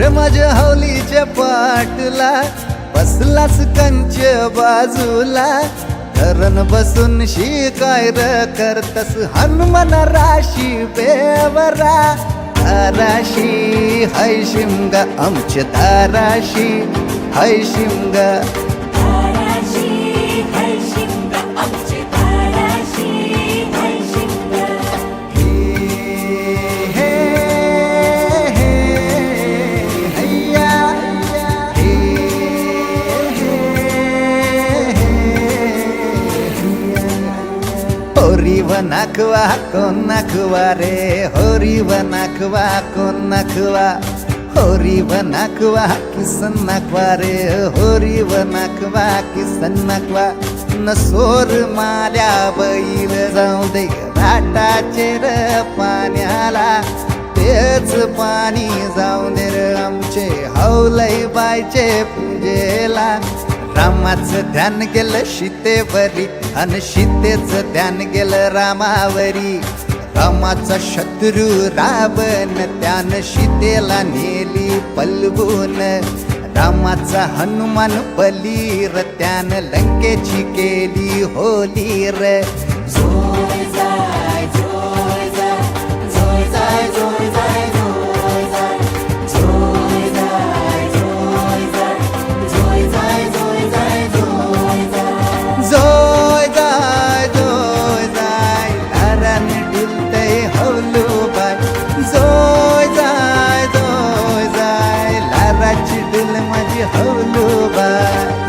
अरे माझ्या हौलीच्या पाटला बसलाच कंच बाजूला. धरण बसून शिकाय र करतस हनुमान राशी बेवरा. धाराशी हय शिमगा आमच्या धाराशी. हय शिमगा होरी व नाखवा कोण नाखवा रे? होरी व नाखवा कोण नाखवा होरी व किसन नाखवा रे? होरी व किसन किसन न सोर माल्या बैल जाऊ दे घाटाचे र पाण्याला. तेच पाणी जाऊ दे र आमचे हौलई बायचे पूजेला रामाचं ध्यान गेलं सीतेवरी अन सीतेच ध्यान गेलं रामावरी. रामाचा शत्रू रावण त्यानं सीतेला नेली पलवून. रामाचा हनुमान बलीर त्यानं लंकेची केली होलीर. र जो of a